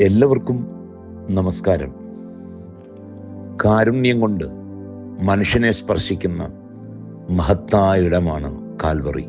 എല്ലാവർക്കും നമസ്കാരം. കാരുണ്യം കൊണ്ട് മനുഷ്യനെ സ്പർശിക്കുന്ന മഹത്തായ ഇടമാണ് കാൽവറി.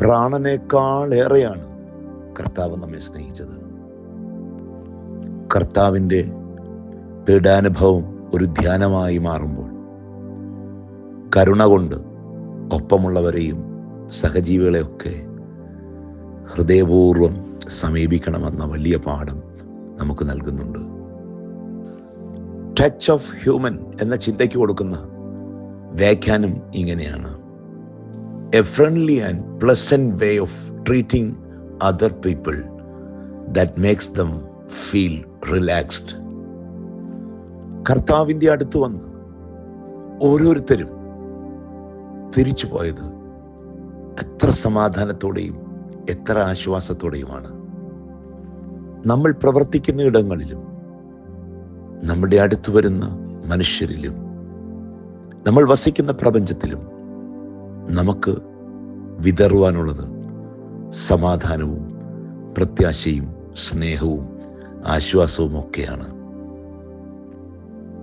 പ്രാണനേക്കാളേറെയാണ് കർത്താവ് നമ്മെ സ്നേഹിച്ചത്. കർത്താവിന്റെ പീഡാനുഭവം ഒരു ധ്യാനമായി മാറുമ്പോൾ കരുണ കൊണ്ട് ഒപ്പമുള്ളവരെയും സഹജീവികളെയൊക്കെ ഹൃദയപൂർവം സമീപിക്കണമെന്ന വലിയ പാഠം നമുക്ക് നൽകുന്നുണ്ട്. ടച്ച് ഓഫ് ഹ്യൂമൻ എന്ന ചിന്തയ്ക്ക് കൊടുക്കുന്ന വ്യാഖ്യാനം ഇങ്ങനെയാണ്. A friendly and pleasant way of treating other people that makes them feel relaxed കർത്താവിന്റെ അടുത്ത് വന്ന് ഓരോരുത്തരും തിരിച്ചു പോയത് എത്ര സമാധാനത്തോടെയും എത്ര ആശ്വാസത്തോടെയുമാണ്. നമ്മൾ പ്രവർത്തിക്കുന്ന ഇടങ്ങളിലും നമ്മുടെ അടുത്തു വരുന്ന മനുഷ്യരിലും നമ്മൾ വസിക്കുന്ന പ്രപഞ്ചത്തിലും നമുക്ക് വിതറുവാനുള്ളത് സമാധാനവും പ്രത്യാശയും സ്നേഹവും ആശ്വാസവും ഒക്കെയാണ്.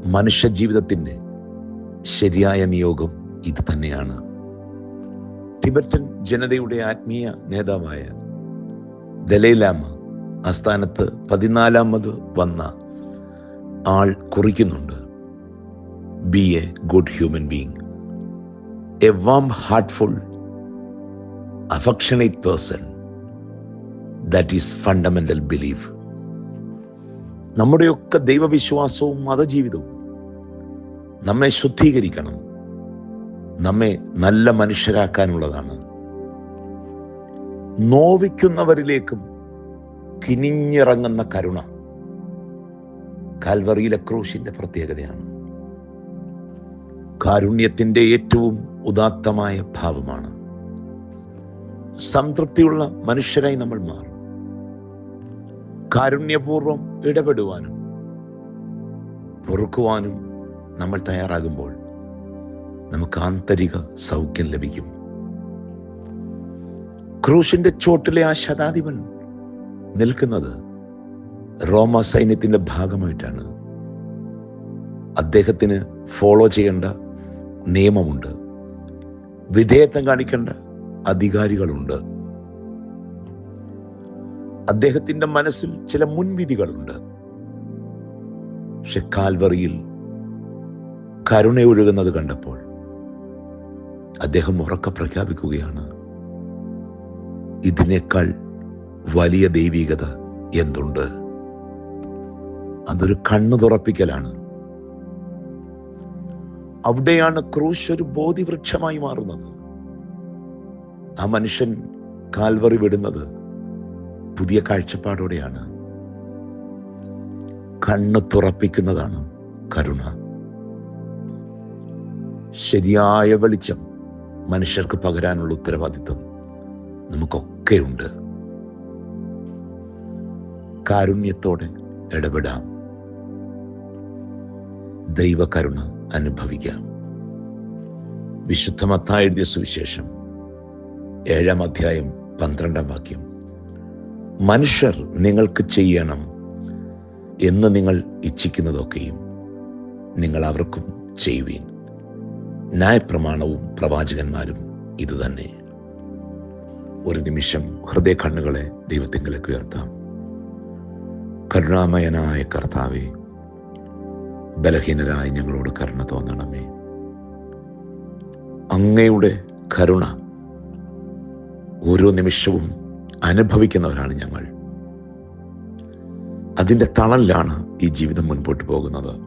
മനുഷ്യ ജീവിതത്തിന്റെ ശരിയായ നിയോഗം ഇത് തന്നെയാണ്. ടിബറ്റൻ ജനതയുടെ ആത്മീയ നേതാവായ ദലൈലാമ ആസ്ഥാനത്ത് പതിനാലാമത് വന്ന ആൾ കുറിക്കുന്നുണ്ട്. Be a good human being a warm heartful affectionate person that is fundamental belief നമ്മുടെയൊക്കെ ദൈവവിശ്വാസവും മതജീവിതവും നമ്മെ ശുദ്ധീകരിക്കണം. നമ്മെ നല്ല മനുഷ്യരാക്കാനുള്ളതാണ്. നോവിക്കുന്നവരിലേക്കും കിനിഞ്ഞിറങ്ങുന്ന കരുണ കാൽവറിയിലെ ക്രൂശിന്റെ പ്രത്യേകതയാണ്. കാരുണ്യത്തിന്റെ ഏറ്റവും ഉദാത്തമായ ഭാവമാണ്. സംതൃപ്തിയുള്ള മനുഷ്യരായി നമ്മൾ മാറും. കാരുണ്യപൂർവം ഇടപെടുവാനും പൊറുക്കുവാനും നമ്മൾ തയ്യാറാകുമ്പോൾ നമുക്ക് ആന്തരിക സൗഖ്യം ലഭിക്കും. ക്രൂശിന്റെ ചോട്ടിലെ ആ ശതാധിപൻ നിൽക്കുന്നത് റോമ സൈന്യത്തിന്റെ ഭാഗമായിട്ടാണ്. അദ്ദേഹത്തിന് ഫോളോ ചെയ്യേണ്ട നിയമമുണ്ട്. വിധേയത്വം കാണിക്കേണ്ട അധികാരികളുണ്ട്. അദ്ദേഹത്തിന്റെ മനസ്സിൽ ചില മുൻവിധികളുണ്ട്. പക്ഷെ കാൽവറിയിൽ കരുണയൊഴുകുന്നത് കണ്ടപ്പോൾ അദ്ദേഹം ഉറക്ക പ്രഖ്യാപിക്കുകയാണ്. ഇതിനേക്കാൾ വലിയ ദൈവികത എന്തുണ്ട്? അതൊരു കണ്ണു തുറപ്പിക്കലാണ്. അവിടെയാണ് ക്രൂശ് ഒരു ബോധിവൃക്ഷമായി മാറുന്നത്. ആ മനുഷ്യൻ കാൽവറി വിടുന്നത് പുതിയ കാഴ്ചപ്പാടോടെയാണ്. കണ്ണ് തുറപ്പിക്കുന്നതാണ് കരുണ. ശരിയായ വെളിച്ചം മനുഷ്യർക്ക് പകരാനുള്ള ഉത്തരവാദിത്വം നമുക്കൊക്കെ ഉണ്ട് കാരുണ്യത്തോടെ ഇടപെടാം. ദൈവകരുണ അനുഭവിക്കാം. വിശുദ്ധമത്തായ എഴുതിയ സുവിശേഷം ഏഴാം അധ്യായം പന്ത്രണ്ടാം വാക്യം. മനുഷ്യർ നിങ്ങൾക്ക് ചെയ്യണം എന്ന് നിങ്ങൾ ഇച്ഛിക്കുന്നതൊക്കെയും നിങ്ങൾ അവർക്കും ചെയ്യുവീൻ. ന്യായപ്രമാണവും പ്രവാചകന്മാരും ഇതുതന്നെ. ഒരു നിമിഷം ഹൃദയ കണ്ണുകളെ ദൈവത്തിങ്കിലേക്ക് ഉയർത്താം. കരുണാമയനായ കർത്താവെ ബലഹീനരായി ഞങ്ങളോട് കരുണ തോന്നണമേ. അങ്ങയുടെ കരുണ ഓരോ നിമിഷവും അനുഭവിക്കുന്നവരാണ് ഞങ്ങൾ. അതിന്റെ തണലിലാണ് ഈ ജീവിതം മുൻപോട്ട് പോകുന്നത്.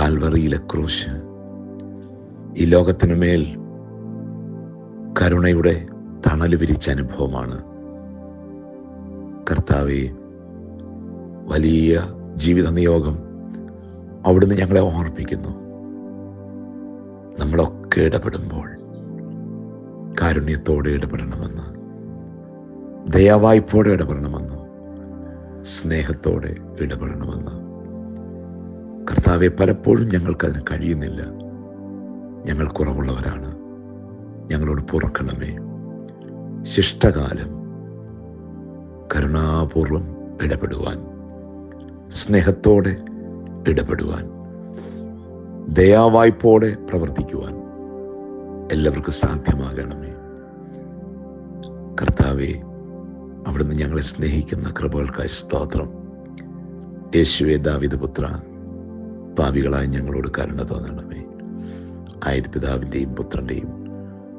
കാൽവറിയിലെ ക്രൂശ് ഈ ലോകത്തിനു മേൽ കരുണയുടെ തണൽ വിരിച്ച അനുഭവമാണ്. കർത്താവെ വലിയ ജീവിത നിയോഗം അവിടുന്ന് ഞങ്ങളെ ഓർമ്മിപ്പിക്കുന്നു നമ്മളൊക്കെ ഇടപെടുമ്പോൾ കാരുണ്യത്തോടെ ഇടപെടണമെന്ന് ദയാവായ്പോടെ ഇടപെടണമെന്ന് സ്നേഹത്തോടെ ഇടപെടണമെന്ന്. കർത്താവെ പലപ്പോഴും ഞങ്ങൾക്കതിന് കഴിയുന്നില്ല. ഞങ്ങൾ കുറവുള്ളവരാണ്. ഞങ്ങളോട് പുറക്കണമേ. ശിഷ്ടകാലം കരുണാപൂർവം ഇടപെടുവാൻ സ്നേഹത്തോടെ ഇടപെടുവാൻ ദയാവായ്പോടെ പ്രവർത്തിക്കുവാൻ എല്ലാവർക്കും സാധ്യമാകണമേ. കർത്താവെ അവിടുന്ന് ഞങ്ങളെ സ്നേഹിക്കുന്ന കൃപകൾക്കായി സ്തോത്രം. യേശുവെ ദാവിദ് പുത്ര പാപികളായി ഞങ്ങളോട് കരുണ തോന്നണമേ. ആയത് പിതാവിന്റെയും പുത്രന്റെയും